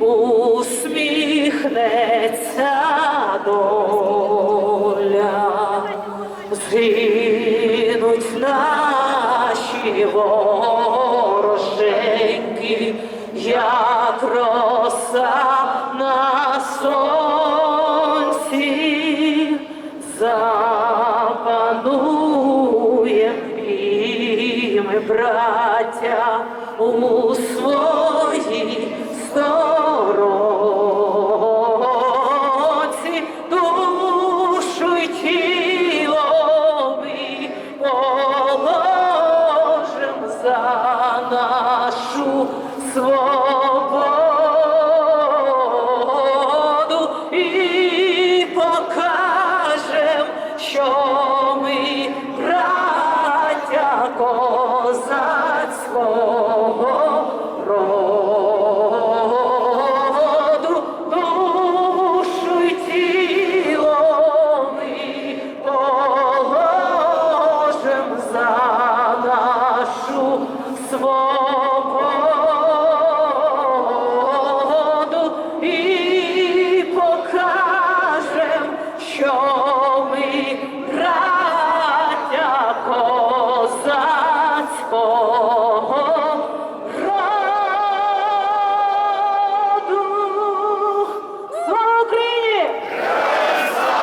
усміхнеться доля, згинуть наші вороженьки, як роса на сонці, запануєм і ми, браття, у своїй нашу свободу і покажем, що ми браття свободу і покажем, що ми.